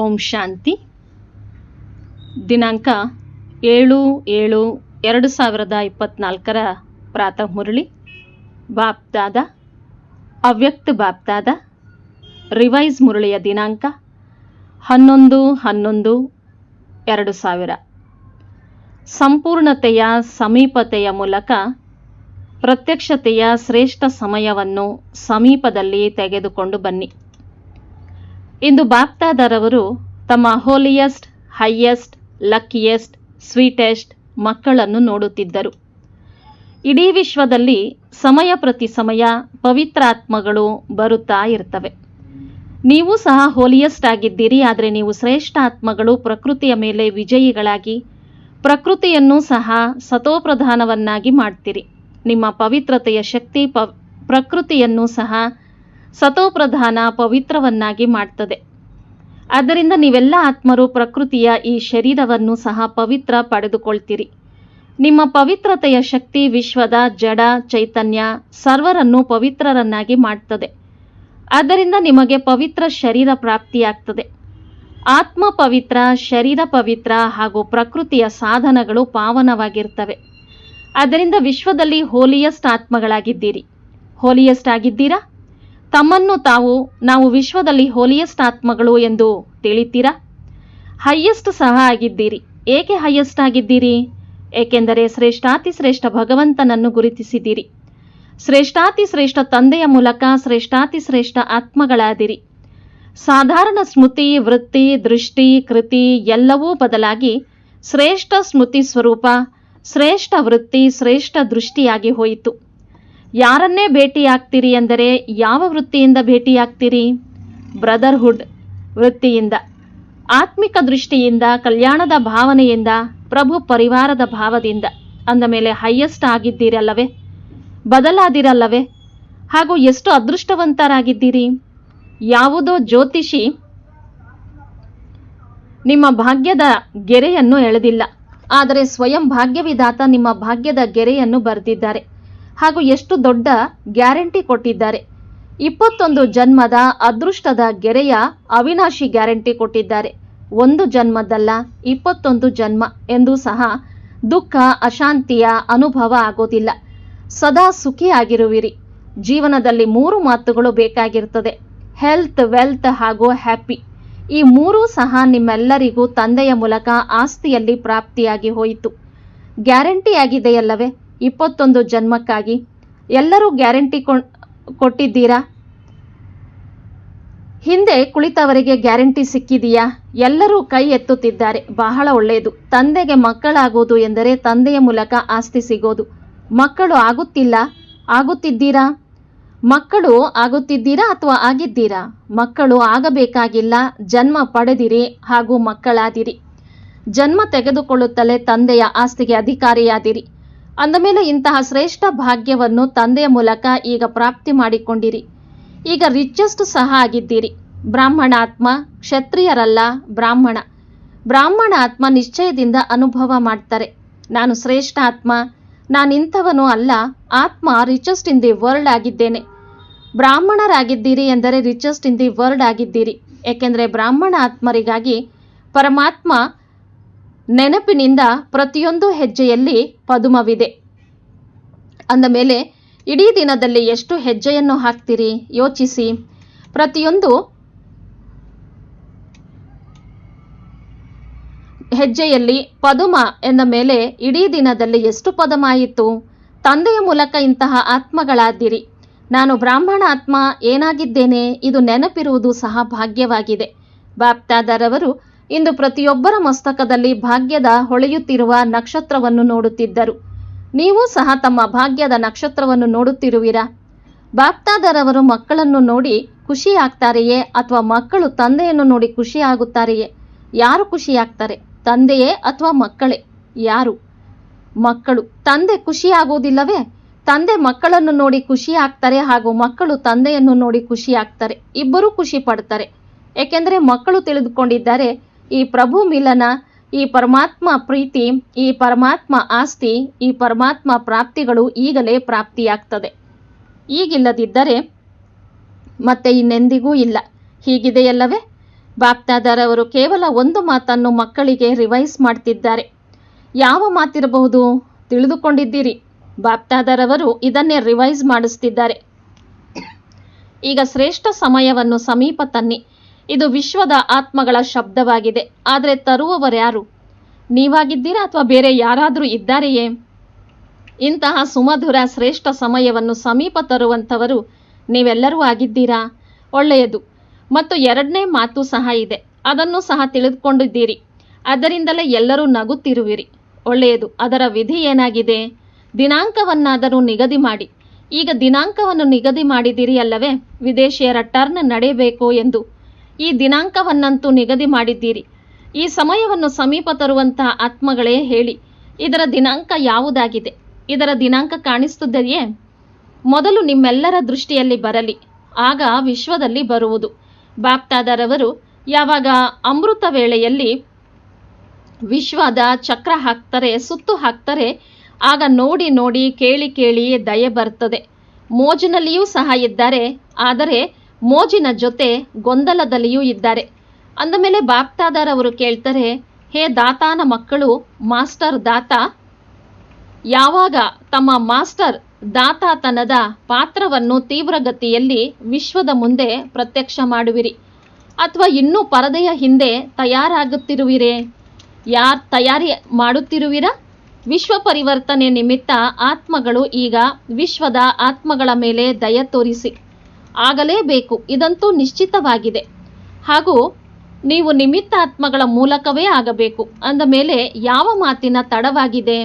ಓಂ ಶಾಂತಿ. ದಿನಾಂಕ ಏಳು ಏಳು ಎರಡು ಸಾವಿರದ ಇಪ್ಪತ್ನಾಲ್ಕರ ಪ್ರಾತಃ ಮುರಳಿ. ಬಾಪ್ದಾದ ಅವ್ಯಕ್ತ ಬಾಪ್ದಾದ ರಿವೈಸ್ ಮುರಳಿಯ ದಿನಾಂಕ ಹನ್ನೊಂದು ಹನ್ನೊಂದು ಎರಡು ಸಾವಿರ. ಸಂಪೂರ್ಣತೆಯ ಸಮೀಪತೆಯ ಮೂಲಕ ಪ್ರತ್ಯಕ್ಷತೆಯ ಶ್ರೇಷ್ಠ ಸಮಯವನ್ನು ಸಮೀಪದಲ್ಲಿ ತೆಗೆದುಕೊಂಡು ಬನ್ನಿ. ಇಂದು ಬಾಪ್ತಾದಾರವರು ತಮ್ಮ ಹೋಲಿಯೆಸ್ಟ್ ಹೈಯೆಸ್ಟ್ ಲಕ್ಕಿಯೆಸ್ಟ್ ಸ್ವೀಟೆಸ್ಟ್ ಮಕ್ಕಳನ್ನು ನೋಡುತ್ತಿದ್ದರು. ಇಡೀ ವಿಶ್ವದಲ್ಲಿ ಸಮಯ ಪ್ರತಿ ಸಮಯ ಪವಿತ್ರಾತ್ಮಗಳು ಬರುತ್ತಾ ಇರ್ತವೆ. ನೀವು ಸಹ ಹೋಲಿಯೆಸ್ಟ್ ಆಗಿದ್ದೀರಿ, ಆದರೆ ನೀವು ಶ್ರೇಷ್ಠ ಆತ್ಮಗಳು ಪ್ರಕೃತಿಯ ಮೇಲೆ ವಿಜಯಿಗಳಾಗಿ, ಪ್ರಕೃತಿಯನ್ನು ಸಹ ಸತೋಪ್ರಧಾನವನ್ನಾಗಿ ಮಾಡ್ತೀರಿ. ನಿಮ್ಮ ಪವಿತ್ರತೆಯ ಶಕ್ತಿ, ಪ, ಪ್ರಕೃತಿಯನ್ನು ಸಹ ಸತೋಪ್ರಧಾನ ಪವಿತ್ರವನ್ನಾಗಿ ಮಾಡ್ತದೆ. ಆದ್ದರಿಂದ ನೀವೆಲ್ಲ ಆತ್ಮರು ಪ್ರಕೃತಿಯ ಈ ಶರೀರವನ್ನು ಸಹ ಪವಿತ್ರ ಪಡೆದುಕೊಳ್ತೀರಿ. ನಿಮ್ಮ ಪವಿತ್ರತೆಯ ಶಕ್ತಿ ವಿಶ್ವದ ಜಡ ಚೈತನ್ಯ ಸರ್ವರನ್ನು ಪವಿತ್ರರನ್ನಾಗಿ ಮಾಡ್ತದೆ. ಆದ್ದರಿಂದ ನಿಮಗೆ ಪವಿತ್ರ ಶರೀರ ಪ್ರಾಪ್ತಿಯಾಗ್ತದೆ. ಆತ್ಮ ಪವಿತ್ರ, ಶರೀರ ಪವಿತ್ರ ಹಾಗೂ ಪ್ರಕೃತಿಯ ಸಾಧನಗಳು ಪಾವನವಾಗಿರ್ತವೆ. ಆದ್ದರಿಂದ ವಿಶ್ವದಲ್ಲಿ ಹೋಲಿಯಸ್ಟ್ ಆತ್ಮಗಳಾಗಿದ್ದೀರಿ. ಹೋಲಿಯಸ್ಟ್ ಆಗಿದ್ದೀರಾ? ತಮ್ಮನ್ನು ತಾವು, ನಾವು ವಿಶ್ವದಲ್ಲಿ ಹೋಲಿಯಸ್ಟ್ ಆತ್ಮಗಳು ಎಂದು ತಿಳಿತೀರಾ? ಹೈಯೆಸ್ಟ್ ಸಹ ಆಗಿದ್ದೀರಿ. ಏಕೆ ಹೈಯೆಸ್ಟ್ ಆಗಿದ್ದೀರಿ? ಏಕೆಂದರೆ ಶ್ರೇಷ್ಠಾತಿ ಶ್ರೇಷ್ಠ ಭಗವಂತನನ್ನು ಗುರುತಿಸಿದ್ದೀರಿ. ಶ್ರೇಷ್ಠಾತಿ ಶ್ರೇಷ್ಠ ತಂದೆಯ ಮೂಲಕ ಶ್ರೇಷ್ಠಾತಿ ಶ್ರೇಷ್ಠ ಆತ್ಮಗಳಾದಿರಿ. ಸಾಧಾರಣ ಸ್ಮೃತಿ, ವೃತ್ತಿ, ದೃಷ್ಟಿ, ಕೃತಿ ಎಲ್ಲವೂ ಬದಲಾಗಿ ಶ್ರೇಷ್ಠ ಸ್ಮೃತಿ ಸ್ವರೂಪ, ಶ್ರೇಷ್ಠ ವೃತ್ತಿ, ಶ್ರೇಷ್ಠ ದೃಷ್ಟಿಯಾಗಿ ಹೋಯಿತು. ಯಾರನ್ನೇ ಭೇಟಿಯಾಗ್ತೀರಿ ಎಂದರೆ ಯಾವ ವೃತ್ತಿಯಿಂದ ಭೇಟಿಯಾಗ್ತೀರಿ? ಬ್ರದರ್ಹುಡ್ ವೃತ್ತಿಯಿಂದ. ಆತ್ಮಿಕ ದೃಷ್ಟಿಯಿಂದ, ಕಲ್ಯಾಣದ ಭಾವನೆಯಿಂದ, ಪ್ರಭು ಪರಿವಾರದ ಭಾವದಿಂದ. ಅಂದ ಮೇಲೆ ಹೈಯೆಸ್ಟ್ ಆಗಿದ್ದೀರಲ್ಲವೇ? ಬದಲಾದಿರಲ್ಲವೇ? ಹಾಗೂ ಎಷ್ಟು ಅದೃಷ್ಟವಂತರಾಗಿದ್ದೀರಿ? ಯಾವುದೋ ಜ್ಯೋತಿಷಿ ನಿಮ್ಮ ಭಾಗ್ಯದ ಗೆರೆಯನ್ನು ಎಳೆದಿಲ್ಲ. ಆದರೆ ಸ್ವಯಂ ಭಾಗ್ಯವಿದಾತ ನಿಮ್ಮ ಭಾಗ್ಯದ ಗೆರೆಯನ್ನು ಬರೆದಿದ್ದಾರೆ. ಹಾಗೂ ಎಷ್ಟು ದೊಡ್ಡ ಗ್ಯಾರಂಟಿ ಕೊಟ್ಟಿದ್ದಾರೆ. ಇಪ್ಪತ್ತೊಂದು ಜನ್ಮದ ಅದೃಷ್ಟದ ಗೆರೆಯ ಅವಿನಾಶಿ ಗ್ಯಾರಂಟಿ ಕೊಟ್ಟಿದ್ದಾರೆ. ಒಂದು ಜನ್ಮದಲ್ಲ, ಇಪ್ಪತ್ತೊಂದು ಜನ್ಮ ಎಂದು ಸಹ ದುಃಖ, ಅಶಾಂತಿಯ ಅನುಭವ ಆಗೋದಿಲ್ಲ. ಸದಾ ಸುಖಿಯಾಗಿರುವಿರಿ ಜೀವನದಲ್ಲಿ ಮೂರು ಮಾತುಗಳು ಬೇಕಾಗಿರುತ್ತದೆ. ಹೆಲ್ತ್, ವೆಲ್ತ್ ಹಾಗೂ ಹ್ಯಾಪಿ. ಈ ಮೂರೂ ಸಹ ನಿಮ್ಮೆಲ್ಲರಿಗೂ ತಂದೆಯ ಮೂಲಕ ಆಸ್ತಿಯಲ್ಲಿ ಪ್ರಾಪ್ತಿಯಾಗಿ ಹೋಯಿತು. ಗ್ಯಾರಂಟಿ ಆಗಿದೆಯಲ್ಲವೇ ಇಪ್ಪತ್ತೊಂದು ಜನ್ಮಕ್ಕಾಗಿ. ಎಲ್ಲರೂ ಗ್ಯಾರಂಟಿ ಕೊಟ್ಟಿದ್ದೀರಾ? ಹಿಂದೆ ಕುಳಿತವರಿಗೆ ಗ್ಯಾರಂಟಿ ಸಿಕ್ಕಿದೆಯಾ? ಎಲ್ಲರೂ ಕೈ ಎತ್ತುತ್ತಿದ್ದಾರೆ. ಬಹಳ ಒಳ್ಳೆಯದು. ತಂದೆಗೆ ಮಕ್ಕಳಾಗೋದು ಎಂದರೆ ತಂದೆಯ ಮೂಲಕ ಆಸ್ತಿ ಸಿಗೋದು. ಮಕ್ಕಳು ಆಗುತ್ತಿಲ್ಲ? ಆಗುತ್ತಿದ್ದೀರಾ? ಮಕ್ಕಳು ಆಗುತ್ತಿದ್ದೀರಾ ಅಥವಾ ಆಗಿದ್ದೀರಾ? ಮಕ್ಕಳು ಆಗಬೇಕಾಗಿಲ್ಲ. ಜನ್ಮ ಪಡೆದಿರಿ ಹಾಗೂ ಮಕ್ಕಳಾದಿರಿ. ಜನ್ಮ ತೆಗೆದುಕೊಳ್ಳುತ್ತಲೇ ತಂದೆಯ ಆಸ್ತಿಗೆ ಅಧಿಕಾರಿಯಾದಿರಿ. ಅಂದಮೇಲೆ ಇಂತಹ ಶ್ರೇಷ್ಠ ಭಾಗ್ಯವನ್ನು ತಂದೆಯ ಮೂಲಕ ಈಗ ಪ್ರಾಪ್ತಿ ಮಾಡಿಕೊಂಡಿರಿ. ಈಗ ರಿಚೆಸ್ಟ್ ಸಹ ಆಗಿದ್ದೀರಿ. ಬ್ರಾಹ್ಮಣ ಆತ್ಮ ಕ್ಷತ್ರಿಯರಲ್ಲ ಬ್ರಾಹ್ಮಣ. ಬ್ರಾಹ್ಮಣ ಆತ್ಮ ನಿಶ್ಚಯದಿಂದ ಅನುಭವ ಮಾಡ್ತಾರೆ. ನಾನು ಶ್ರೇಷ್ಠ ಆತ್ಮ ನಾನು ಇಂಥವನು ಅಲ್ಲ, ಆತ್ಮ ರಿಚೆಸ್ಟ್ ಇನ್ ದಿ ವರ್ಲ್ಡ್ ಆಗಿದ್ದೇನೆ. ಬ್ರಾಹ್ಮಣರಾಗಿದ್ದೀರಿ ಎಂದರೆ ರಿಚೆಸ್ಟ್ ಇನ್ ದಿ ವರ್ಲ್ಡ್ ಆಗಿದ್ದೀರಿ. ಏಕೆಂದರೆ ಬ್ರಾಹ್ಮಣ ಆತ್ಮರಿಗಾಗಿ ಪರಮಾತ್ಮ ನೆನಪಿನಿಂದ ಪ್ರತಿಯೊಂದು ಹೆಜ್ಜೆಯಲ್ಲಿ ಪದುಮವಿದೆ. ಅಂದ ಮೇಲೆ, ಇಡೀ ದಿನದಲ್ಲಿ ಎಷ್ಟು ಹೆಜ್ಜೆಯನ್ನು ಹಾಕ್ತೀರಿ? ಯೋಚಿಸಿ. ಪ್ರತಿಯೊಂದು ಹೆಜ್ಜೆಯಲ್ಲಿ ಪದುಮ ಎಂದ ಮೇಲೆ ಇಡೀ ದಿನದಲ್ಲಿ ಎಷ್ಟು ಪದಮಾಯಿತು? ತಂದೆಯ ಮೂಲಕ ಇಂತಹ ಆತ್ಮಗಳಾದಿರಿ. ನಾನು ಬ್ರಾಹ್ಮಣ ಆತ್ಮ ಏನಾಗಿದ್ದೇನೆ? ಇದು ನೆನಪಿರುವುದು ಸಹ ಭಾಗ್ಯವಾಗಿದೆ ಬಾಪ್ತಾದರವರು ಇಂದು ಪ್ರತಿಯೊಬ್ಬರ ಮಸ್ತಕದಲ್ಲಿ ಭಾಗ್ಯದ ಹೊಳೆಯುತ್ತಿರುವ ನಕ್ಷತ್ರವನ್ನು ನೋಡುತ್ತಿದ್ದರು. ನೀವು ಸಹ ತಮ್ಮ ಭಾಗ್ಯದ ನಕ್ಷತ್ರವನ್ನು ನೋಡುತ್ತಿರುವಿರಾ? ಬಾಪ್ತಾದರವರು ಮಕ್ಕಳನ್ನು ನೋಡಿ ಖುಷಿಯಾಗ್ತಾರೆಯೇ ಅಥವಾ ಮಕ್ಕಳು ತಂದೆಯನ್ನು ನೋಡಿ ಖುಷಿಯಾಗುತ್ತಾರೆಯೇ? ಯಾರು ಖುಷಿಯಾಗ್ತಾರೆ, ತಂದೆಯೇ ಅಥವಾ ಮಕ್ಕಳೇ? ಯಾರು? ಮಕ್ಕಳು. ತಂದೆ ಖುಷಿಯಾಗುವುದಿಲ್ಲವೇ? ತಂದೆ ಮಕ್ಕಳನ್ನು ನೋಡಿ ಖುಷಿ ಆಗ್ತಾರೆ ಹಾಗೂ ಮಕ್ಕಳು ತಂದೆಯನ್ನು ನೋಡಿ ಖುಷಿ ಆಗ್ತಾರೆ ಇಬ್ಬರೂ ಖುಷಿ ಪಡ್ತಾರೆ. ಏಕೆಂದರೆ ಮಕ್ಕಳು ತಿಳಿದುಕೊಂಡಿದ್ದಾರೆ ಈ ಪ್ರಭು ಮಿಲನ, ಈ ಪರಮಾತ್ಮ ಪ್ರೀತಿ, ಈ ಪರಮಾತ್ಮ ಆಸ್ತಿ, ಈ ಪರಮಾತ್ಮ ಪ್ರಾಪ್ತಿಗಳು ಈಗಲೇ ಪ್ರಾಪ್ತಿಯಾಗ್ತದೆ. ಈಗಿಲ್ಲದಿದ್ದರೆ ಮತ್ತೆ ಇನ್ನೆಂದಿಗೂ ಇಲ್ಲ. ಹೀಗಿದೆಯಲ್ಲವೇ? ಬಾಪ್ತಾದಾರವರು ಕೇವಲ ಒಂದು ಮಾತನ್ನು ಮಕ್ಕಳಿಗೆ ರಿವೈಸ್ ಮಾಡ್ತಿದ್ದಾರೆ. ಯಾವ ಮಾತಿರಬಹುದು? ತಿಳಿದುಕೊಂಡಿದ್ದೀರಿ. ಬಾಪ್ತಾದಾರವರು ಇದನ್ನೇ ರಿವೈಸ್ ಮಾಡಿಸ್ತಿದ್ದಾರೆ. ಈಗ ಶ್ರೇಷ್ಠ ಸಮಯವನ್ನು ಸಮೀಪ ತನ್ನಿ. ಇದು ವಿಶ್ವದ ಆತ್ಮಗಳ ಶಬ್ದವಾಗಿದೆ. ಆದರೆ ತರುವವರ್ಯಾರು ನೀವಾಗಿದ್ದೀರಾ ಅಥವಾ ಬೇರೆ ಯಾರಾದರೂ ಇದ್ದಾರೆಯೇ? ಇಂತಹ ಸುಮಧುರ ಶ್ರೇಷ್ಠ ಸಮಯವನ್ನು ಸಮೀಪ ತರುವಂಥವರು ನೀವೆಲ್ಲರೂ ಆಗಿದ್ದೀರಾ? ಒಳ್ಳೆಯದು. ಮತ್ತು ಎರಡನೇ ಮಾತು ಸಹ ಇದೆ. ಅದನ್ನು ಸಹ ತಿಳಿದುಕೊಂಡಿದ್ದೀರಿ. ಅದರಿಂದಲೇ ಎಲ್ಲರೂ ನಗುತ್ತಿರುವಿರಿ. ಒಳ್ಳೆಯದು. ಅದರ ವಿಧಿ ಏನಾಗಿದೆ? ದಿನಾಂಕವನ್ನಾದರೂ ನಿಗದಿ ಮಾಡಿ. ಈಗ ದಿನಾಂಕವನ್ನು ನಿಗದಿ ಮಾಡಿದಿರಿ ಅಲ್ಲವೇ? ವಿದೇಶಿಯರ ಟರ್ನ್ ನಡೆಯಬೇಕು ಎಂದು ಈ ದಿನಾಂಕವನ್ನಂತೂ ನಿಗದಿ ಮಾಡಿದ್ದೀರಿ. ಈ ಸಮಯವನ್ನು ಸಮೀಪ ತರುವಂತಹ ಆತ್ಮಗಳೇ ಹೇಳಿ, ಇದರ ದಿನಾಂಕ ಯಾವುದಾಗಿದೆ? ಇದರ ದಿನಾಂಕ ಕಾಣಿಸುತ್ತದೆಯೇ? ಮೊದಲು ನಿಮ್ಮೆಲ್ಲರ ದೃಷ್ಟಿಯಲ್ಲಿ ಬರಲಿ, ಆಗ ವಿಶ್ವದಲ್ಲಿ ಬರುವುದು. ಬಾಪ್ತಾದರವರು ಯಾವಾಗ ಅಮೃತ ವೇಳೆಯಲ್ಲಿ ವಿಶ್ವದ ಚಕ್ರ ಹಾಕ್ತಾರೆ, ಸುತ್ತು ಹಾಕ್ತಾರೆ, ಆಗ ನೋಡಿ ನೋಡಿ ಕೇಳಿ ಕೇಳಿ ದಯೆ ಬರ್ತದೆ. ಮೋಜಿನಲ್ಲಿಯೂ ಸಹ ಇದ್ದಾರೆ, ಆದರೆ ಮೋಜಿನ ಜೊತೆ ಗೊಂದಲದಲ್ಲಿಯೂ ಇದ್ದಾರೆ. ಅಂದಮೇಲೆ ಬಾಪ್ತಾದರವರು ಕೇಳ್ತಾರೆ, ಹೇ ದಾತಾನ ಮಕ್ಕಳು, ಮಾಸ್ಟರ್ ದಾತ, ಯಾವಾಗ ತಮ್ಮ ಮಾಸ್ಟರ್ ದಾತಾತನದ ಪಾತ್ರವನ್ನು ತೀವ್ರಗತಿಯಲ್ಲಿ ವಿಶ್ವದ ಮುಂದೆ ಪ್ರತ್ಯಕ್ಷ ಮಾಡುವಿರಿ? ಅಥವಾ ಇನ್ನೂ ಪರದೆಯ ಹಿಂದೆ ತಯಾರಾಗುತ್ತಿರುವಿರೇ? ಯಾರ್ ತಯಾರಿ ಮಾಡುತ್ತಿರುವಿರಾ? ವಿಶ್ವ ಪರಿವರ್ತನೆ ನಿಮಿತ್ತ ಆತ್ಮಗಳು ಈಗ ವಿಶ್ವದ ಆತ್ಮಗಳ ಮೇಲೆ ದಯ ತೋರಿಸಿ. ಆಗಲೇಬೇಕು. ಇದಂತೂ ನಿಶ್ಚಿತವಾಗಿದೆ. ಹಾಗೂ ನೀವು ನಿಮಿತ್ತಾತ್ಮಗಳ ಮೂಲಕವೇ ಆಗಬೇಕು. ಅಂದ ಮೇಲೆ ಯಾವ ಮಾತಿನ ತಡವಾಗಿದೆ?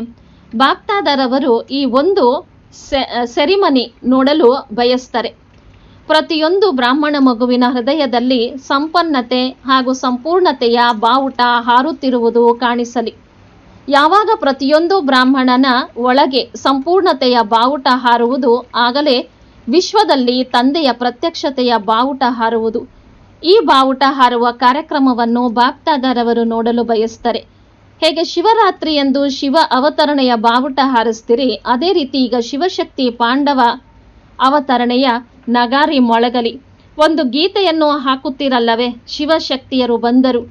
ಬಾಪ್ತಾದರವರು ಈ ಒಂದು ಸೆರಿಮನಿ ನೋಡಲು ಬಯಸ್ತಾರೆ. ಪ್ರತಿಯೊಂದು ಬ್ರಾಹ್ಮಣ ಮಗುವಿನ ಹೃದಯದಲ್ಲಿ ಸಂಪನ್ನತೆ ಹಾಗೂ ಸಂಪೂರ್ಣತೆಯ ಬಾವುಟ ಹಾರುತ್ತಿರುವುದು ಕಾಣಿಸಲಿ. ಯಾವಾಗ ಪ್ರತಿಯೊಂದು ಬ್ರಾಹ್ಮಣನ ಒಳಗೆ ಸಂಪೂರ್ಣತೆಯ ಬಾವುಟ ಹಾರುವುದು ಆಗಲೇ ವಿಶ್ವದಲ್ಲಿ ತಂದೆಯ ಪ್ರತ್ಯಕ್ಷತೆಯ ಬಾವುಟ ಹಾರುವುದು. ಈ ಬಾವುಟ ಹಾರುವ ಕಾರ್ಯಕ್ರಮವನ್ನು ಬಾಪ್ತಾದರವರು ನೋಡಲು ಬಯಸ್ತಾರೆ. ಹೇಗೆ ಶಿವರಾತ್ರಿ ಎಂದು ಶಿವ ಅವತರಣೆಯ ಬಾವುಟ ಹಾರಿಸ್ತೀರಿ, ಅದೇ ರೀತಿ ಈಗ ಶಿವಶಕ್ತಿ ಪಾಂಡವ ಅವತರಣೆಯ ನಗಾರಿ ಮೊಳಗಲಿ. ಒಂದು ಗೀತೆಯನ್ನು ಹಾಕುತ್ತಿರಲ್ಲವೇ, ಶಿವಶಕ್ತಿಯರು ಬಂದರು.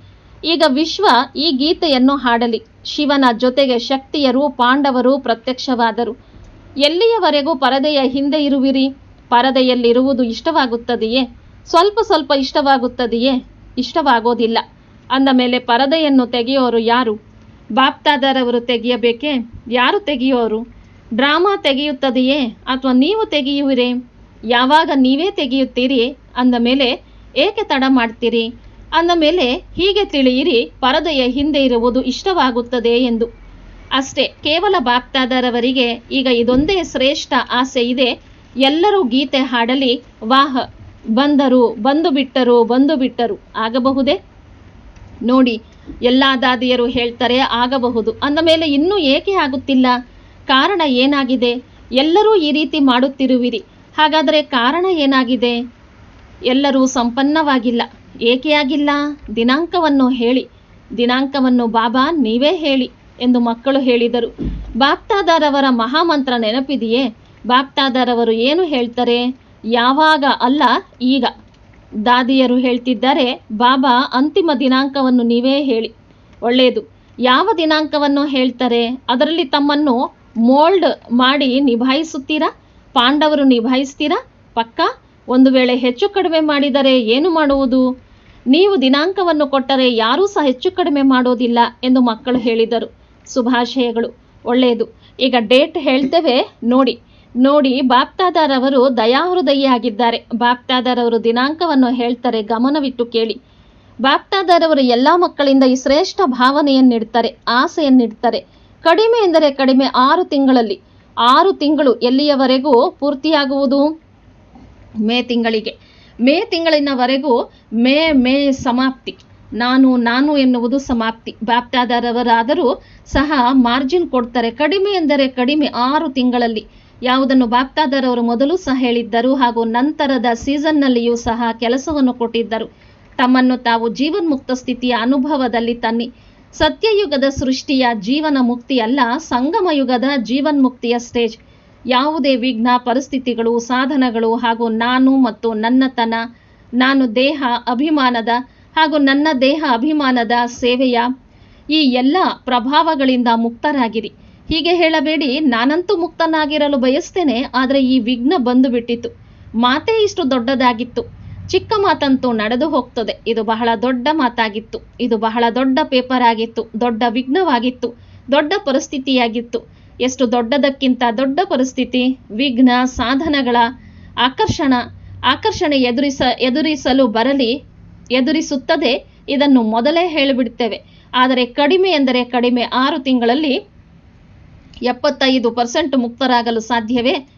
ಈಗ ವಿಶ್ವ ಈ ಗೀತೆಯನ್ನು ಹಾಡಲಿ. ಶಿವನ ಜೊತೆಗೆ ಶಕ್ತಿಯರು ಪಾಂಡವರು ಪ್ರತ್ಯಕ್ಷವಾದರು. ಎಲ್ಲಿಯವರೆಗೂ ಪರದೆಯ ಹಿಂದೆ ಇರುವಿರಿ? ಪರದೆಯಲ್ಲಿರುವುದು ಇಷ್ಟವಾಗುತ್ತದೆಯೇ? ಸ್ವಲ್ಪ ಸ್ವಲ್ಪ ಇಷ್ಟವಾಗುತ್ತದೆಯೇ? ಇಷ್ಟವಾಗೋದಿಲ್ಲ. ಅಂದ ಮೇಲೆ ಪರದೆಯನ್ನು ತೆಗೆಯೋರು ಯಾರು? ಬಾಪ್ತಾದರವರು ತೆಗೆಯಬೇಕೇ? ಯಾರು ತೆಗೆಯೋರು? ಡ್ರಾಮಾ ತೆಗೆಯುತ್ತದೆಯೇ? ಅಥವಾ ನೀವು ತೆಗೆಯುವಿರೇ? ಯಾವಾಗ ನೀವೇ ತೆಗೆಯುತ್ತೀರಿ? ಅಂದ ಮೇಲೆ ಏಕೆ ತಡ ಮಾಡ್ತೀರಿ? ಅಂದ ಮೇಲೆ ಹೀಗೆ ತಿಳಿಯಿರಿ, ಪರದೆಯ ಹಿಂದೆ ಇರುವುದು ಇಷ್ಟವಾಗುತ್ತದೆ ಎಂದು. ಅಷ್ಟೇ, ಕೇವಲ ಬಾಪ್ತಾದರವರಿಗೆ ಈಗ ಇದೊಂದೇ ಶ್ರೇಷ್ಠ ಆಸೆ ಇದೆ. ಎಲ್ಲರೂ ಗೀತೆ ಹಾಡಲಿ. ವಾಹ, ಬಂದರು, ಬಂದು ಬಿಟ್ಟರು ಬಂದು ಬಿಟ್ಟರು. ಆಗಬಹುದೇ? ನೋಡಿ, ಎಲ್ಲ ದಾದಿಯರು ಹೇಳ್ತಾರೆ ಆಗಬಹುದು. ಅಂದ ಮೇಲೆ ಇನ್ನೂ ಏಕೆ ಆಗುತ್ತಿಲ್ಲ? ಕಾರಣ ಏನಾಗಿದೆ? ಎಲ್ಲರೂ ಈ ರೀತಿ ಮಾಡುತ್ತಿರುವಿರಿ. ಹಾಗಾದರೆ ಕಾರಣ ಏನಾಗಿದೆ? ಎಲ್ಲರೂ ಸಂಪನ್ನವಾಗಿಲ್ಲ. ಏಕೆ ಆಗಿಲ್ಲ? ದಿನಾಂಕವನ್ನು ಹೇಳಿ. ದಿನಾಂಕವನ್ನು ಬಾಬಾ ನೀವೇ ಹೇಳಿ ಎಂದು ಮಕ್ಕಳು ಹೇಳಿದರು. ಬಾಪ್ತಾದಾರವರ ಮಹಾಮಂತ್ರ ನೆನಪಿದೆಯೇ? ಬಾಪ್ತಾದರವರು ಏನು ಹೇಳ್ತಾರೆ? ಯಾವಾಗ ಅಲ್ಲ, ಈಗ. ದಾದಿಯರು ಹೇಳ್ತಿದ್ದಾರೆ, ಬಾಬಾ, ಅಂತಿಮ ದಿನಾಂಕವನ್ನು ನೀವೇ ಹೇಳಿ. ಒಳ್ಳೆಯದು. ಯಾವ ದಿನಾಂಕವನ್ನು ಹೇಳ್ತಾರೆ? ಅದರಲ್ಲಿ ತಮ್ಮನ್ನು ಮೋಲ್ಡ್ ಮಾಡಿ ನಿಭಾಯಿಸುತ್ತೀರಾ? ಪಾಂಡವರು ನಿಭಾಯಿಸ್ತೀರಾ? ಪಕ್ಕಾ? ಒಂದು ವೇಳೆ ಹೆಚ್ಚು ಕಡಿಮೆ ಮಾಡಿದರೆ ಏನು ಮಾಡುವುದು? ನೀವು ದಿನಾಂಕವನ್ನು ಕೊಟ್ಟರೆ ಯಾರೂ ಸಹ ಹೆಚ್ಚು ಕಡಿಮೆ ಮಾಡೋದಿಲ್ಲ ಎಂದು ಮಕ್ಕಳು ಹೇಳಿದರು. ಶುಭಾಶಯಗಳು. ಒಳ್ಳೆಯದು. ಈಗ ಡೇಟ್ ಹೇಳ್ತೇವೆ, ನೋಡಿ. ನೋಡಿ, ಬಾಪ್ತಾದಾರವರು ದಯಾಹೃದಯಿಯಾಗಿದ್ದಾರೆ ಬಾಪ್ತಾದಾರವರು ದಿನಾಂಕವನ್ನು ಹೇಳ್ತಾರೆ, ಗಮನವಿಟ್ಟು ಕೇಳಿ. ಬಾಪ್ತಾದಾರವರು ಎಲ್ಲ ಮಕ್ಕಳಿಂದ ಈ ಶ್ರೇಷ್ಠ ಭಾವನೆಯನ್ನಿಡ್ತಾರೆ ಆಸೆಯನ್ನಿಡ್ತಾರೆ ಕಡಿಮೆ ಎಂದರೆ ಕಡಿಮೆ ಆರು ತಿಂಗಳಲ್ಲಿ. ಆರು ತಿಂಗಳು ಎಲ್ಲಿಯವರೆಗೂ ಪೂರ್ತಿಯಾಗುವುದು? ಮೇ ತಿಂಗಳಿಗೆ. ಮೇ ತಿಂಗಳಿನವರೆಗೂ ಮೇ ಮೇ ಸಮಾಪ್ತಿ. ನಾನು ನಾನು ಎನ್ನುವುದು ಸಮಾಪ್ತಿ. ಬಾಪ್ತಾದಾರವರಾದರೂ ಸಹ ಮಾರ್ಜಿನ್ ಕೊಡ್ತಾರೆ. ಕಡಿಮೆ ಎಂದರೆ ಕಡಿಮೆ ಆರು ತಿಂಗಳಲ್ಲಿ. ಯಾವುದನ್ನು ಬಾಪ್ತಾದಾರವರು ಮೊದಲು ಸಹ ಹೇಳಿದ್ದರು ಹಾಗೂ ನಂತರದ ಸೀಸನ್ನಲ್ಲಿಯೂ ಸಹ ಕೆಲಸವನ್ನು ಕೊಟ್ಟಿದ್ದರು. ತಮ್ಮನ್ನು ತಾವು ಜೀವನ್ಮುಕ್ತ ಸ್ಥಿತಿಯ ಅನುಭವದಲ್ಲಿ ತನ್ನಿ. ಸತ್ಯಯುಗದ ಸೃಷ್ಟಿಯ ಜೀವನ ಮುಕ್ತಿ ಅಲ್ಲ ಸಂಗಮ ಯುಗದ ಜೀವನ್ಮುಕ್ತಿಯ ಸ್ಟೇಜ್. ಯಾವುದೇ ವಿಘ್ನ ಪರಿಸ್ಥಿತಿಗಳು, ಸಾಧನಗಳು ಹಾಗೂ ನಾನು ಮತ್ತು ನನ್ನತನ, ನಾನು ದೇಹ ಅಭಿಮಾನದ ಹಾಗೂ ನನ್ನ ದೇಹ ಅಭಿಮಾನದ ಸೇವೆಯ ಈ ಎಲ್ಲ ಪ್ರಭಾವಗಳಿಂದ ಮುಕ್ತರಾಗಿರಿ. ಹೀಗೆ ಹೇಳಬೇಡಿ, ನಾನಂತೂ ಮುಕ್ತನಾಗಿರಲು ಬಯಸ್ತೇನೆ, ಆದರೆ ಈ ವಿಘ್ನ ಬಂದು ಬಿಟ್ಟಿತು ಮಾತೇ ಇಷ್ಟು ದೊಡ್ಡದಾಗಿತ್ತು. ಚಿಕ್ಕ ಮಾತಂತೂ ನಡೆದು ಹೋಗ್ತದೆ. ಇದು ಬಹಳ ದೊಡ್ಡ ಮಾತಾಗಿತ್ತು. ಇದು ಬಹಳ ದೊಡ್ಡ ಪೇಪರ್ ಆಗಿತ್ತು. ದೊಡ್ಡ ವಿಘ್ನವಾಗಿತ್ತು. ದೊಡ್ಡ ಪರಿಸ್ಥಿತಿಯಾಗಿತ್ತು. ಎಷ್ಟು ದೊಡ್ಡದಕ್ಕಿಂತ ದೊಡ್ಡ ಪರಿಸ್ಥಿತಿ? ವಿಘ್ನ, ಸಾಧನಗಳ ಆಕರ್ಷಣ. ಆಕರ್ಷಣೆ ಎದುರಿಸ, ಎದುರಿಸಲು ಬರಲಿ, ಎದುರಿಸುತ್ತದೆ. ಇದನ್ನು ಮೊದಲೇ ಹೇಳಿಬಿಡ್ತೇವೆ. ಆದರೆ ಕಡಿಮೆ ಎಂದರೆ ಕಡಿಮೆ ಆರು ತಿಂಗಳಲ್ಲಿ ಎಪ್ಪತ್ತೈದು ಪರ್ಸೆಂಟ್ ಮುಕ್ತರಾಗಲು ಸಾಧ್ಯವೇ?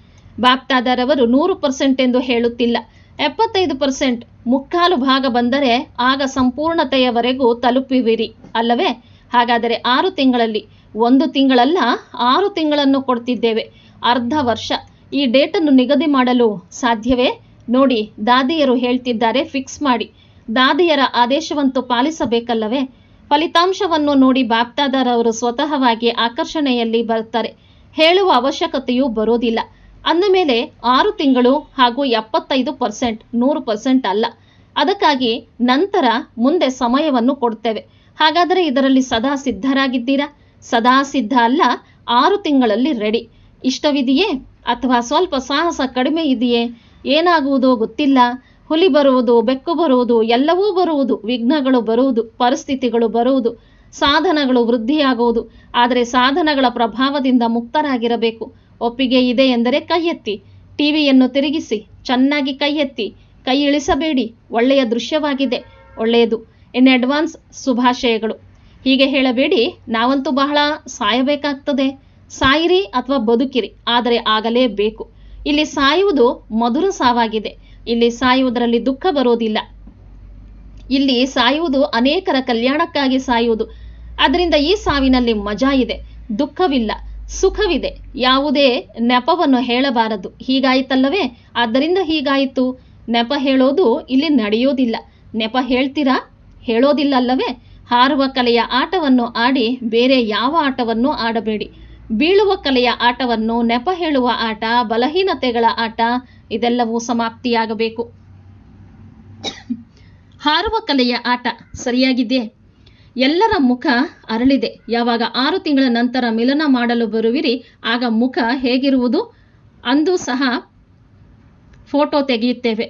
ಬಾಪ್ತಾದರವರು ನೂರು ಪರ್ಸೆಂಟ್ ಎಂದು ಹೇಳುತ್ತಿಲ್ಲ. ಎಪ್ಪತ್ತೈದು ಪರ್ಸೆಂಟ್ ಮುಕ್ಕಾಲು ಭಾಗ ಬಂದರೆ ಆಗ ಸಂಪೂರ್ಣತೆಯವರೆಗೂ ತಲುಪುವಿರಿ. ಅಲ್ಲವೇ? ಹಾಗಾದರೆ ಆರು ತಿಂಗಳಲ್ಲಿ, ಒಂದು ತಿಂಗಳಲ್ಲ, ಆರು ತಿಂಗಳನ್ನು ಕೊಡ್ತಿದ್ದೇವೆ. ಅರ್ಧ ವರ್ಷ. ಈ ಡೇಟನ್ನು ನಿಗದಿ ಮಾಡಲು ಸಾಧ್ಯವೇ? ನೋಡಿ, ದಾದಿಯರು ಹೇಳ್ತಿದ್ದಾರೆ, ಫಿಕ್ಸ್ ಮಾಡಿ. ದಾದಿಯರ ಆದೇಶವಂತೂ ಪಾಲಿಸಬೇಕಲ್ಲವೇ? ಫಲಿತಾಂಶವನ್ನು ನೋಡಿ ಬಾಪ್ತಾದರವರು ಸ್ವತಃವಾಗಿ ಆಕರ್ಷಣೆಯಲ್ಲಿ ಬರ್ತಾರೆ. ಹೇಳುವ ಅವಶ್ಯಕತೆಯೂ ಬರೋದಿಲ್ಲ. ಅಂದ ಮೇಲೆ ಆರು ತಿಂಗಳು ಹಾಗೂ ಎಪ್ಪತ್ತೈದು ಪರ್ಸೆಂಟ್, ನೂರು ಪರ್ಸೆಂಟ್ ಅಲ್ಲ. ಅದಕ್ಕಾಗಿ ನಂತರ ಮುಂದೆ ಸಮಯವನ್ನು ಕೊಡ್ತೇವೆ. ಹಾಗಾದರೆ ಇದರಲ್ಲಿ ಸದಾ ಸಿದ್ಧರಾಗಿದ್ದೀರಾ? ಸದಾ ಸಿದ್ಧ ಅಲ್ಲ, ಆರು ತಿಂಗಳಲ್ಲಿ ರೆಡಿ. ಇಷ್ಟವಿದೆಯೇ? ಅಥವಾ ಸ್ವಲ್ಪ ಸಾಹಸ ಕಡಿಮೆ ಇದೆಯೇ? ಏನಾಗುವುದೋ ಗೊತ್ತಿಲ್ಲ. ಹುಲಿ ಬರುವುದು, ಬೆಕ್ಕು ಬರುವುದು, ಎಲ್ಲವೂ ಬರುವುದು, ವಿಘ್ನಗಳು ಬರುವುದು, ಪರಿಸ್ಥಿತಿಗಳು ಬರುವುದು, ಸಾಧನಗಳು ವೃದ್ಧಿಯಾಗುವುದು. ಆದರೆ ಸಾಧನಗಳ ಪ್ರಭಾವದಿಂದ ಮುಕ್ತರಾಗಿರಬೇಕು. ಒಪ್ಪಿಗೆ ಇದೆ ಎಂದರೆ ಕೈ ಎತ್ತಿ, ಟಿವಿಯನ್ನು ತಿರುಗಿಸಿ, ಚೆನ್ನಾಗಿ ಕೈ ಎತ್ತಿ, ಕೈ ಇಳಿಸಬೇಡಿ, ಒಳ್ಳೆಯ ದೃಶ್ಯವಾಗಿದೆ, ಒಳ್ಳೆಯದು. ಇನ್ ಅಡ್ವಾನ್ಸ್ ಶುಭಾಶಯಗಳು. ಹೀಗೆ ಹೇಳಬೇಡಿ, ನಾವಂತೂ ಬಹಳ ಸಾಯಬೇಕಾಗ್ತದೆ. ಸಾಯಿರಿ ಅಥವಾ ಬದುಕಿರಿ, ಆದರೆ ಆಗಲೇಬೇಕು. ಇಲ್ಲಿ ಸಾಯುವುದು ಮಧುರ ಸಾವಾಗಿದೆ. ಇಲ್ಲಿ ಸಾಯುವುದರಲ್ಲಿ ದುಃಖ ಬರೋದಿಲ್ಲ. ಇಲ್ಲಿ ಸಾಯುವುದು ಅನೇಕರ ಕಲ್ಯಾಣಕ್ಕಾಗಿ ಸಾಯುವುದು. ಅದರಿಂದ ಈ ಸಾವಿನಲ್ಲಿ ಮಜಾ ಇದೆ, ದುಃಖವಿಲ್ಲ, ಸುಖವಿದೆ. ಯಾವುದೇ ನೆಪವನ್ನು ಹೇಳಬಾರದು. ಹೀಗಾಯಿತಲ್ಲವೇ? ಆದ್ದರಿಂದ ಹೀಗಾಯಿತು. ನೆಪ ಹೇಳೋದು ಇಲ್ಲಿ ನಡೆಯೋದಿಲ್ಲ. ನೆಪ ಹೇಳ್ತೀರಾ? ಹೇಳೋದಿಲ್ಲ ಅಲ್ಲವೇ? ಹಾರುವ ಕಲೆಯ ಆಟವನ್ನು ಆಡಿ ಬೇರೆ ಯಾವ ಆಟವನ್ನು ಆಡಬೇಡಿ. ಬೀಳುವ ಕಲೆಯ ಆಟವನ್ನು ನೆಪ ಹೇಳುವ ಆಟ, ಬಲಹೀನತೆಗಳ ಆಟ, ಇದೆಲ್ಲವೂ ಸಮಾಪ್ತಿಯಾಗಬೇಕು. ಹಾರುವ ಕಲೆಯ ಆಟ ಸರಿಯಾಗಿದೆ ಎಲ್ಲರ ಮುಖ ಅರಳಿದೆ. ಯಾವಾಗ ಆರು ತಿಂಗಳ ನಂತರ ಮಿಲನ ಮಾಡಲು ಬರುವಿರಿ, ಆಗ ಮುಖ ಹೇಗಿರುವುದು? ಅಂದು ಸಹ ಫೋಟೋ ತೆಗೆಯುತ್ತೇವೆ.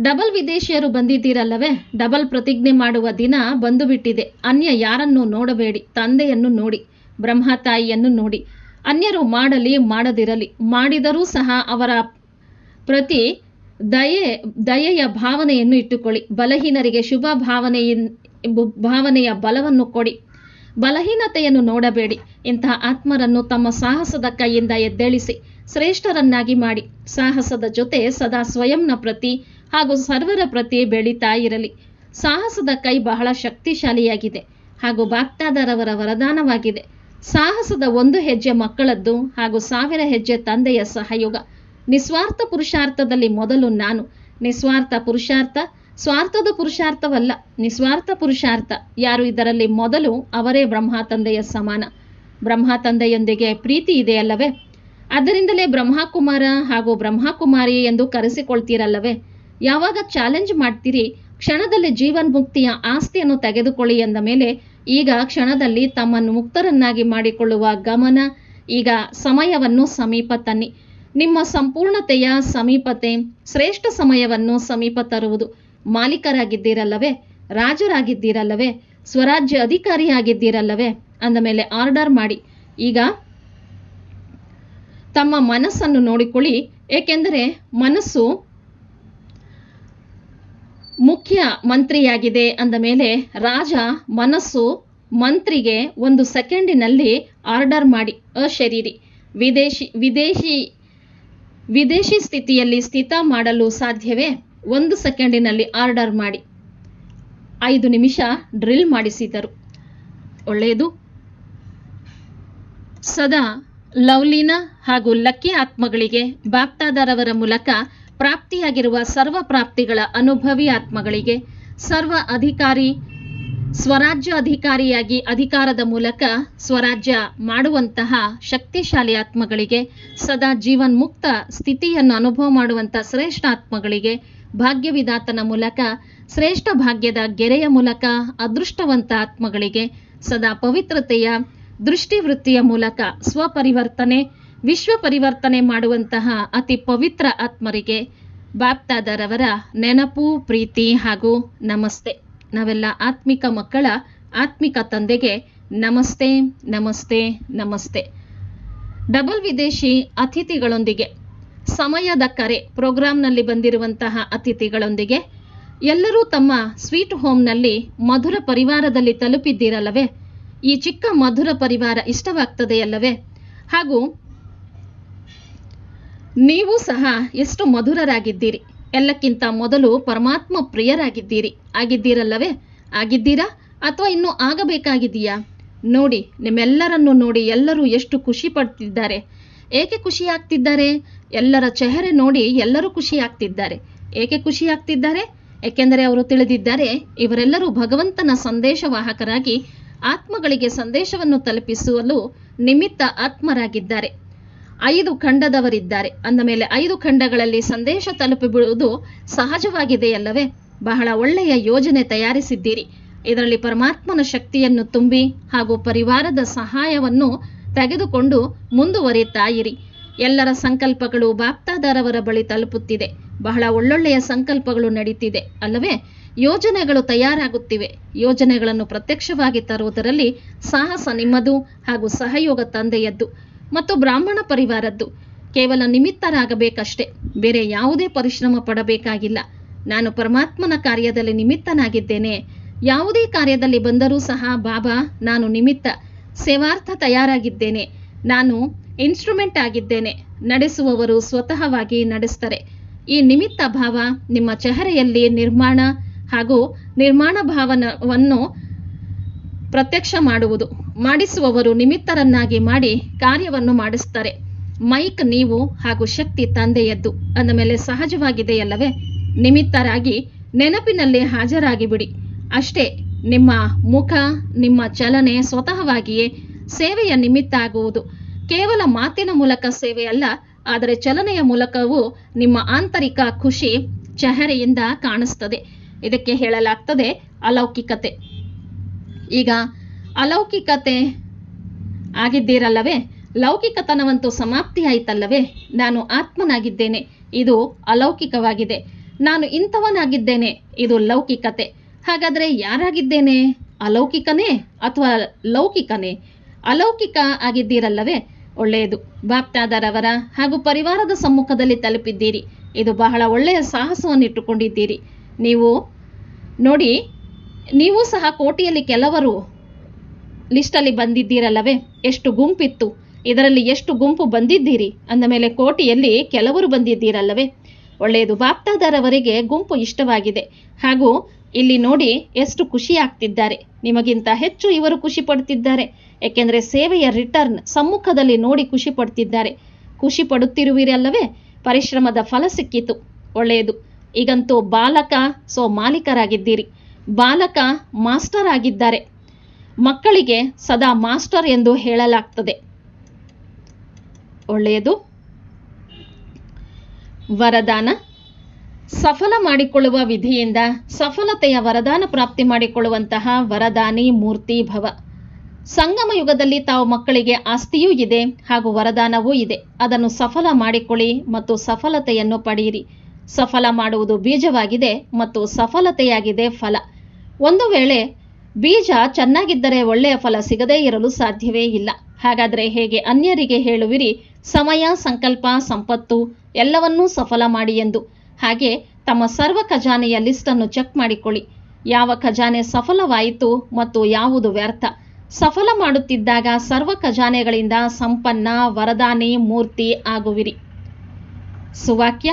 ಡಬಲ್ ವಿದೇಶಿಯರು ಬಂದಿದ್ದೀರಲ್ಲವೇ? ಡಬಲ್ ಪ್ರತಿಜ್ಞೆ ಮಾಡುವ ದಿನ ಬಂದು ಬಿಟ್ಟಿದೆ ಅನ್ಯ ಯಾರನ್ನು ನೋಡಬೇಡಿ, ತಂದೆಯನ್ನು ನೋಡಿ, ಬ್ರಹ್ಮ ತಾಯಿಯನ್ನು ನೋಡಿ. ಅನ್ಯರು ಮಾಡಲಿ, ಮಾಡದಿರಲಿ, ಮಾಡಿದರೂ ಸಹ ಅವರ ಪ್ರತಿ ದಯೆ, ದಯೆಯ ಭಾವನೆಯನ್ನು ಇಟ್ಟುಕೊಳ್ಳಿ. ಬಲಹೀನರಿಗೆ ಶುಭ ಭಾವನೆಯ ಭಾವನೆಯ ಬಲವನ್ನು ಕೊಡಿ. ಬಲಹೀನತೆಯನ್ನು ನೋಡಬೇಡಿ. ಇಂತಹ ಆತ್ಮರನ್ನು ತಮ್ಮ ಸಾಹಸದ ಕೈಯಿಂದ ಎದ್ದೇಳಿಸಿ, ಶ್ರೇಷ್ಠರನ್ನಾಗಿ ಮಾಡಿ. ಸಾಹಸದ ಜೊತೆ ಸದಾ ಸ್ವಯಂನ ಪ್ರತಿ ಹಾಗೂ ಸರ್ವರ ಪ್ರತಿ ಬೆಳೀತಾ ಇರಲಿ. ಸಾಹಸದ ಕೈ ಬಹಳ ಶಕ್ತಿಶಾಲಿಯಾಗಿದೆ ಹಾಗೂ ಬಾಗ್ತಾದರವರ ವರದಾನವಾಗಿದೆ. ಸಾಹಸದ ಒಂದು ಹೆಜ್ಜೆ ಮಕ್ಕಳದ್ದು ಹಾಗೂ ಸಾವಿರ ಹೆಜ್ಜೆ ತಂದೆಯ ಸಹಯೋಗ. ನಿಸ್ವಾರ್ಥ ಪುರುಷಾರ್ಥದಲ್ಲಿ ಮೊದಲು ನಾನು. ನಿಸ್ವಾರ್ಥ ಪುರುಷಾರ್ಥ, ಸ್ವಾರ್ಥದ ಪುರುಷಾರ್ಥವಲ್ಲ, ನಿಸ್ವಾರ್ಥ ಪುರುಷಾರ್ಥ. ಯಾರು ಇದರಲ್ಲಿ ಮೊದಲು, ಅವರೇ ಬ್ರಹ್ಮ ತಂದೆಯ ಸಮಾನ. ಬ್ರಹ್ಮ ತಂದೆಯೊಂದಿಗೆ ಪ್ರೀತಿ ಇದೆಯಲ್ಲವೇ? ಅದರಿಂದಲೇ ಬ್ರಹ್ಮಕುಮಾರ ಹಾಗೂ ಬ್ರಹ್ಮಕುಮಾರಿ ಎಂದು ಕರೆಸಿಕೊಳ್ತೀರಲ್ಲವೇ? ಯಾವಾಗ ಚಾಲೆಂಜ್ ಮಾಡ್ತೀರಿ? ಕ್ಷಣದಲ್ಲಿ ಜೀವನ್ ಮುಕ್ತಿಯ ಆಸ್ತಿಯನ್ನು ತೆಗೆದುಕೊಳ್ಳಿ ಎಂದ ಮೇಲೆ ಈಗ ಕ್ಷಣದಲ್ಲಿ ತಮ್ಮನ್ನು ಮುಕ್ತರನ್ನಾಗಿ ಮಾಡಿಕೊಳ್ಳುವ ಗಮನ, ಈಗ ಸಮಯವನ್ನು ಸಮೀಪ ತನ್ನಿ ನಿಮ್ಮ ಸಂಪೂರ್ಣತೆಯ ಸಮೀಪತೆ, ಶ್ರೇಷ್ಠ ಸಮಯವನ್ನು ಸಮೀಪ ತರುವುದು. ಮಾಲೀಕರಾಗಿದ್ದೀರಲ್ಲವೇ? ರಾಜರಾಗಿದ್ದೀರಲ್ಲವೇ? ಸ್ವರಾಜ್ಯ ಅಧಿಕಾರಿಯಾಗಿದ್ದೀರಲ್ಲವೇ? ಅಂದ ಮೇಲೆ ಆರ್ಡರ್ ಮಾಡಿ. ಈಗ ತಮ್ಮ ಮನಸ್ಸನ್ನು ನೋಡಿಕೊಳ್ಳಿ. ಏಕೆಂದರೆ ಮನಸ್ಸು ಮುಖ್ಯ ಮಂತ್ರಿಯಾಗಿದೆ ಅಂದ ಮೇಲೆ ರಾಜ ಮನಸ್ಸು ಮಂತ್ರಿಗೆ ಒಂದು ಸೆಕೆಂಡಿನಲ್ಲಿ ಆರ್ಡರ್ ಮಾಡಿ. ಅಶರೀರಿ. ವಿದೇಶಿ ವಿದೇಶಿ ವಿದೇಶಿ ಸ್ಥಿತಿಯಲ್ಲಿ ಸ್ಥಿತ ಮಾಡಲು ಸಾಧ್ಯವೇ? ಒಂದು ಸೆಕೆಂಡಿನಲ್ಲಿ ಆರ್ಡರ್ ಮಾಡಿ. ಐದು ನಿಮಿಷ ಡ್ರಿಲ್ ಮಾಡಿಸಿದರು. ಒಳ್ಳೆಯದು. ಸದಾ ಲವ್ಲಿನ ಹಾಗೂ ಲಕ್ಕಿ ಆತ್ಮಗಳಿಗೆ ಬಾಪ್ತಾದರವರ ಮೂಲಕ ಪ್ರಾಪ್ತಿಯಾಗಿರುವ ಸರ್ವ ಪ್ರಾಪ್ತಿಗಳ ಅನುಭವಿ ಆತ್ಮಗಳಿಗೆ ಸರ್ವ ಅಧಿಕಾರಿ, ಸ್ವರಾಜ್ಯ ಅಧಿಕಾರಿಯಾಗಿ ಅಧಿಕಾರದ ಮೂಲಕ ಸ್ವರಾಜ್ಯ ಮಾಡುವಂತಹ ಶಕ್ತಿಶಾಲಿ ಆತ್ಮಗಳಿಗೆ ಸದಾ ಜೀವನ್ಮುಕ್ತ ಸ್ಥಿತಿಯನ್ನು ಅನುಭವ ಮಾಡುವಂತಹ ಶ್ರೇಷ್ಠ ಆತ್ಮಗಳಿಗೆ ಭಾಗ್ಯವಿದಾತನ ಮೂಲಕ, ಶ್ರೇಷ್ಠ ಭಾಗ್ಯದ ಗೆರೆಯ ಮೂಲಕ, ಅದೃಷ್ಟವಂತ ಆತ್ಮಗಳಿಗೆ ಸದಾ ಪವಿತ್ರತೆಯ ದೃಷ್ಟಿವೃತ್ತಿಯ ಮೂಲಕ ಸ್ವಪರಿವರ್ತನೆ ವಿಶ್ವ ಪರಿವರ್ತನೆ ಮಾಡುವಂತಹ ಅತಿ ಪವಿತ್ರ ಆತ್ಮರಿಗೆ ಬಾಪ್ತಾದರವರ ನೆನಪು, ಪ್ರೀತಿ ಹಾಗೂ ನಮಸ್ತೆ. ನಾವೆಲ್ಲ ಆತ್ಮಿಕ ಮಕ್ಕಳ, ಆತ್ಮಿಕ ತಂದೆಗೆ ನಮಸ್ತೆ ನಮಸ್ತೆ ನಮಸ್ತೆ. ಡಬಲ್ ವಿದೇಶಿ ಅತಿಥಿಗಳೊಂದಿಗೆ, ಸಮಯದ ಕರೆ ಪ್ರೋಗ್ರಾಂನಲ್ಲಿ ಬಂದಿರುವಂತಹ ಅತಿಥಿಗಳೊಂದಿಗೆ ಎಲ್ಲರೂ ತಮ್ಮ ಸ್ವೀಟ್ ಹೋಮ್ನಲ್ಲಿ ಮಧುರ ಪರಿವಾರದಲ್ಲಿ ತಲುಪಿದ್ದೀರಲ್ಲವೇ? ಈ ಚಿಕ್ಕ ಮಧುರ ಪರಿವಾರ ಇಷ್ಟವಾಗ್ತದೆಯಲ್ಲವೇ? ಹಾಗೂ ನೀವು ಸಹ ಎಷ್ಟು ಮಧುರರಾಗಿದ್ದೀರಿ? ಎಲ್ಲಕ್ಕಿಂತ ಮೊದಲು ಪರಮಾತ್ಮ ಪ್ರಿಯರಾಗಿದ್ದೀರಿ. ಆಗಿದ್ದೀರಲ್ಲವೇ? ಆಗಿದ್ದೀರಾ? ಅಥವಾ ಇನ್ನೂ ಆಗಬೇಕಾಗಿದೆಯಾ ನೋಡಿ, ನಿಮ್ಮೆಲ್ಲರನ್ನು ನೋಡಿ ಎಲ್ಲರೂ ಎಷ್ಟು ಖುಷಿ ಪಡ್ತಿದ್ದಾರೆ ಏಕೆ ಖುಷಿ ಆಗ್ತಿದ್ದಾರೆ ಎಲ್ಲರ ಚೆಹರೆ ನೋಡಿ ಎಲ್ಲರೂ ಖುಷಿ ಆಗ್ತಿದ್ದಾರೆ ಏಕೆ ಖುಷಿ ಆಗ್ತಿದ್ದಾರೆ ಏಕೆಂದರೆ ಅವರು ತಿಳಿದಿದ್ದಾರೆ, ಇವರೆಲ್ಲರೂ ಭಗವಂತನ ಸಂದೇಶವಾಹಕರಾಗಿ ಆತ್ಮಗಳಿಗೆ ಸಂದೇಶವನ್ನು ತಲುಪಿಸುವಲು ನಿಮಿತ್ತ ಆತ್ಮರಾಗಿದ್ದಾರೆ. ಐದು ಖಂಡದವರಿದ್ದಾರೆ. ಅಂದ ಮೇಲೆ ಐದು ಖಂಡಗಳಲ್ಲಿ ಸಂದೇಶ ತಲುಪಿಬಿಡುವುದು ಸಹಜವಾಗಿದೆಯಲ್ಲವೇ ಬಹಳ ಒಳ್ಳೆಯ ಯೋಜನೆ ತಯಾರಿಸಿದ್ದೀರಿ. ಇದರಲ್ಲಿ ಪರಮಾತ್ಮನ ಶಕ್ತಿಯನ್ನು ತುಂಬಿ ಹಾಗೂ ಪರಿವಾರದ ಸಹಾಯವನ್ನು ತೆಗೆದುಕೊಂಡು ಮುಂದುವರಿತಾ ಇರಿ. ಎಲ್ಲರ ಸಂಕಲ್ಪಗಳು ಬಾಪ್ತಾದಾರವರ ಬಳಿ ತಲುಪುತ್ತಿದೆ. ಬಹಳ ಒಳ್ಳೊಳ್ಳೆಯ ಸಂಕಲ್ಪಗಳು ನಡೀತಿದೆ ಅಲ್ಲವೇ? ಯೋಜನೆಗಳು ತಯಾರಾಗುತ್ತಿವೆ. ಯೋಜನೆಗಳನ್ನು ಪ್ರತ್ಯಕ್ಷವಾಗಿ ತರುವುದರಲ್ಲಿ ಸಾಹಸ ನಿಮ್ಮದು ಹಾಗೂ ಸಹಯೋಗ ತಂದೆಯದ್ದು. ಮತ್ತು ಬ್ರಾಹ್ಮಣ ಪರಿವಾರದ್ದು. ಕೇವಲ ನಿಮಿತ್ತರಾಗಬೇಕಷ್ಟೇ. ಬೇರೆ ಯಾವುದೇ ಪರಿಶ್ರಮ ಪಡಬೇಕಾಗಿಲ್ಲ. ನಾನು ಪರಮಾತ್ಮನ ಕಾರ್ಯದಲ್ಲಿ ನಿಮಿತ್ತನಾಗಿದ್ದೇನೆ. ಯಾವುದೇ ಕಾರ್ಯದಲ್ಲಿ ಬಂದರೂ ಸಹ, ಬಾಬಾ, ನಾನು ನಿಮಿತ್ತ. ಸೇವಾರ್ಥ ತಯಾರಾಗಿದ್ದೇನೆ. ನಾನು ಇನ್ಸ್ಟ್ರೂಮೆಂಟ್ ಆಗಿದ್ದೇನೆ. ನಡೆಸುವವರು ಸ್ವತಃವಾಗಿ ನಡೆಸ್ತಾರೆ. ಈ ನಿಮಿತ್ತ ಭಾವ ನಿಮ್ಮ ಚೆಹರೆಯಲ್ಲಿ ನಿರ್ಮಾಣ ಹಾಗೂ ನಿರ್ಮಾಣ ಭಾವನವನ್ನು ಪ್ರತ್ಯಕ್ಷ ಮಾಡುವುದು. ಮಾಡಿಸುವವರು ನಿಮಿತ್ತರನ್ನಾಗಿ ಮಾಡಿ ಕಾರ್ಯವನ್ನು ಮಾಡಿಸ್ತಾರೆ ಮೈಕ್ ನೀವು ಹಾಗೂ ಶಕ್ತಿ ತಂದೆಯದ್ದು. ಅಂದ ಮೇಲೆ ಸಹಜವಾಗಿದೆಯಲ್ಲವೇ? ನಿಮಿತ್ತರಾಗಿ ನೆನಪಿನಲ್ಲಿ ಹಾಜರಾಗಿ ಬಿಡಿ ಅಷ್ಟೇ, ನಿಮ್ಮ ಮುಖ, ನಿಮ್ಮ ಚಲನೆ ಸ್ವತಃವಾಗಿಯೇ ಸೇವೆಯ ನಿಮಿತ್ತ ಆಗುವುದು. ಕೇವಲ ಮಾತಿನ ಮೂಲಕ ಸೇವೆಯಲ್ಲ ಆದರೆ ಚಲನೆಯ ಮೂಲಕವೂ ನಿಮ್ಮ ಆಂತರಿಕ ಖುಷಿ, ಚಹರೆಯಿಂದ ಕಾಣಿಸ್ತದೆ. ಇದಕ್ಕೆ ಹೇಳಲಾಗ್ತದೆ ಅಲೌಕಿಕತೆ. ಈಗ ಅಲೌಕಿಕತೆ ಆಗಿದ್ದೀರಲ್ಲವೇ? ಲೌಕಿಕತನವಂತೂ ಸಮಾಪ್ತಿ ಆಯ್ತಲ್ಲವೇ ನಾನು ಆತ್ಮನಾಗಿದ್ದೇನೆ, ಇದು ಅಲೌಕಿಕವಾಗಿದೆ. ನಾನು ಇಂಥವನಾಗಿದ್ದೇನೆ, ಇದು ಲೌಕಿಕತೆ. ಹಾಗಾದರೆ ಯಾರಾಗಿದ್ದೇನೆ? ಅಲೌಕಿಕನೇ ಅಥವಾ ಲೌಕಿಕನೇ? ಅಲೌಕಿಕ ಆಗಿದ್ದೀರಲ್ಲವೇ? ಒಳ್ಳೆಯದು. ಬಾಪ್ತಾದರವರ ಹಾಗೂ ಪರಿವಾರದ ಸಮ್ಮುಖದಲ್ಲಿ ತಲುಪಿದ್ದೀರಿ. ಇದು ಬಹಳ ಒಳ್ಳೆಯ ಸಾಹಸವನ್ನು ಇಟ್ಟುಕೊಂಡಿದ್ದೀರಿ ನೀವು ನೋಡಿ ನೀವು ಸಹ ಕೋಟಿಯಲ್ಲಿ ಕೆಲವರು ಲಿಸ್ಟಲ್ಲಿ ಬಂದಿದ್ದೀರಲ್ಲವೇ? ಎಷ್ಟು ಗುಂಪಿತ್ತು? ಇದರಲ್ಲಿ ಎಷ್ಟು ಗುಂಪು ಬಂದಿದ್ದೀರಿ? ಅಂದ ಮೇಲೆ ಕೋಟಿಯಲ್ಲಿ ಕೆಲವರು ಬಂದಿದ್ದೀರಲ್ಲವೇ? ಒಳ್ಳೆಯದು, ಬಾಪ್ತಾದಾರವರಿಗೆ ಗುಂಪು ಇಷ್ಟವಾಗಿದೆ. ಹಾಗೂ ಇಲ್ಲಿ ನೋಡಿ ಎಷ್ಟು ಖುಷಿ ಆಗ್ತಿದ್ದಾರೆ ನಿಮಗಿಂತ ಹೆಚ್ಚು ಇವರು ಖುಷಿ ಪಡ್ತಿದ್ದಾರೆ ಏಕೆಂದರೆ ಸೇವೆಯ ರಿಟರ್ನ್ ಸಮ್ಮುಖದಲ್ಲಿ ನೋಡಿ ಖುಷಿ ಪಡ್ತಿದ್ದಾರೆ ಖುಷಿ ಪಡುತ್ತಿರುವಿರಲ್ಲವೇ ಪರಿಶ್ರಮದ ಫಲ ಸಿಕ್ಕಿತು. ಒಳ್ಳೆಯದು, ಈಗಂತೂ ಬಾಲಕ, ಸೊ ಮಾಲೀಕರಾಗಿದ್ದೀರಿ. ಬಾಲಕ ಮಾಸ್ಟರ್ ಆಗಿದ್ದಾರೆ. ಮಕ್ಕಳಿಗೆ ಸದಾ ಮಾಸ್ಟರ್ ಎಂದು ಹೇಳಲಾಗ್ತದೆ. ಒಳ್ಳೆಯದು. ವರದಾನ. ಸಫಲ ಮಾಡಿಕೊಳ್ಳುವ ವಿಧಿಯಿಂದ ಸಫಲತೆಯ ವರದಾನ ಪ್ರಾಪ್ತಿ ಮಾಡಿಕೊಳ್ಳುವಂತಹ ವರದಾನಿ ಮೂರ್ತಿ ಭವ. ಸಂಗಮ ಯುಗದಲ್ಲಿ ತಾವು ಮಕ್ಕಳಿಗೆ ಆಸ್ತಿಯೂ ಇದೆ ಹಾಗೂ ವರದಾನವೂ ಇದೆ. ಅದನ್ನು ಸಫಲ ಮಾಡಿಕೊಳ್ಳಿ ಮತ್ತು ಸಫಲತೆಯನ್ನು ಪಡೆಯಿರಿ. ಸಫಲ ಮಾಡುವುದು ಬೀಜವಾಗಿದೆ ಮತ್ತು ಸಫಲತೆಯಾಗಿದೆ ಫಲ. ಒಂದು ವೇಳೆ ಬೀಜ ಚೆನ್ನಾಗಿದ್ದರೆ ಒಳ್ಳೆಯ ಫಲ ಸಿಗದೇ ಇರಲು ಸಾಧ್ಯವೇ ಇಲ್ಲ. ಹಾಗಾದರೆ ಹೇಗೆ ಅನ್ಯರಿಗೆ ಹೇಳುವಿರಿ, ಸಮಯ, ಸಂಕಲ್ಪ, ಸಂಪತ್ತು ಎಲ್ಲವನ್ನೂ ಸಫಲ ಮಾಡಿ ಎಂದು. ಹಾಗೆ ತಮ್ಮ ಸರ್ವ ಖಜಾನೆಯ ಲಿಸ್ಟನ್ನು ಚೆಕ್ ಮಾಡಿಕೊಳ್ಳಿ. ಯಾವ ಖಜಾನೆ ಸಫಲವಾಯಿತು ಮತ್ತು ಯಾವುದು ವ್ಯರ್ಥ? ಸಫಲ ಮಾಡುತ್ತಿದ್ದಾಗ ಸರ್ವ ಖಜಾನೆಗಳಿಂದ ಸಂಪನ್ನ, ವರದಾನಿ, ಮೂರ್ತಿ ಆಗುವಿರಿ. ಸುವಾಕ್ಯ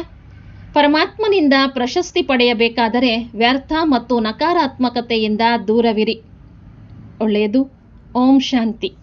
ಪರಮಾತ್ಮನಿಂದ ಪ್ರಶಸ್ತಿ ಪಡೆಯಬೇಕಾದರೆ ವ್ಯರ್ಥ ಮತ್ತು ನಕಾರಾತ್ಮಕತೆಯಿಂದ ದೂರವಿರಿ. ಒಳ್ಳೆಯದು. ಓಂ ಶಾಂತಿ.